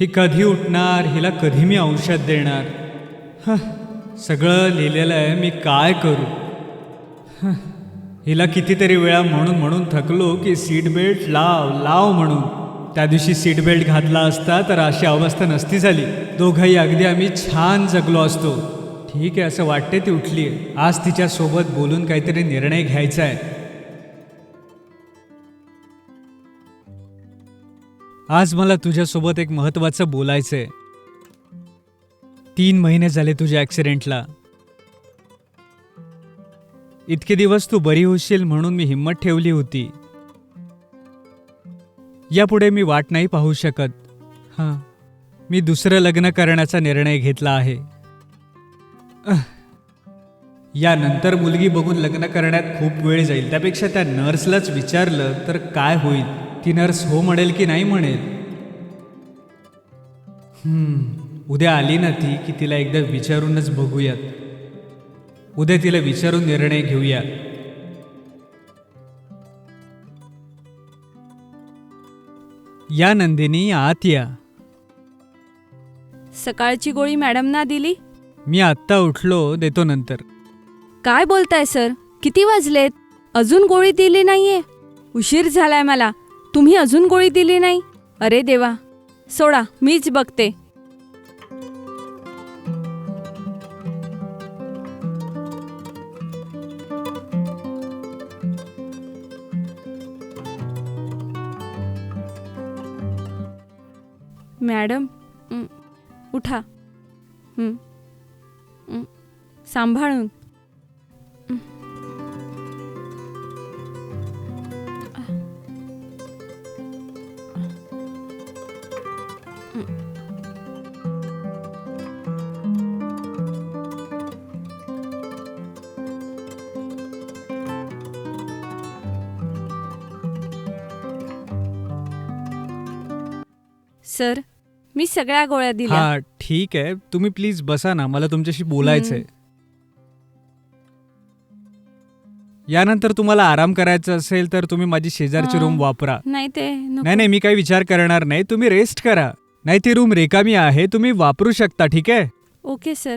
ही कधी उठणार हिला कधी मी औषध देणार? हं, सगळं लिहिलेलं आहे मी काय करू? हिला कितीतरी वेळा म्हणून म्हणून थकलो की सीट बेल्ट लाव लाव म्हणून. त्या दिवशी सीट बेल्ट घातला असता तर अशी अवस्था नसती झाली. दोघंही अगदी आम्ही छान जगलो असतो. ठीक आहे असं वाटते ती उठली आहे आज तिच्यासोबत बोलून काहीतरी निर्णय घ्यायचा आहे. आज मला तुझ्यासोबत एक महत्त्वाचं बोलायचं आहे तीन महिने झाले तुझ्या ॲक्सिडेंटला इतके दिवस तू बरी होशील म्हणून मी हिंमत ठेवली होती. यापुढे मी वाट नाही पाहू शकत. हां मी दुसरं लग्न करण्याचा निर्णय घेतला आहे. यानंतर मुलगी बघून लग्न करण्यात खूप वेळ जाईल. त्यापेक्षा त्या नर्सलाच विचारलं तर काय होईल? ती नर्स हो म्हणेल की नाही म्हणेल? हम्म, उद्या आली ना ती की तिला एकदा विचारूनच बघूयात. उद्या तिला विचारून निर्णय घेऊया या नंदिनी आत या. सकाळची गोळी मॅडमना दिली? मी आत्ता उठलो देतो नंतर. काय बोलताय सर? किती वाजलेत? अजून गोळी दिली नाहीये? उशीर झालाय मला. तुम्ही अजून गोळी दिली नाही? अरे देवा. सोडा मीच बघते. मॅडम उठा. सांभाळून. सर मी सगळ्या गोळ्या दिल्या. हा ठीक आहे. तुम्ही प्लीज बसा ना. मला तुमच्याशी बोलायचंय. यानंतर तुम्हाला आराम करायचा असेल तर तुम्ही माझी शेजारची हा. रूम वापरा. नाही ते नको. नाही नाही मी काही विचार करणार नाही. तुम्ही रेस्ट करा. नाही ती रूम रिकामी आहे तुम्ही वापरू शकता ठीक आहे? Okay sir.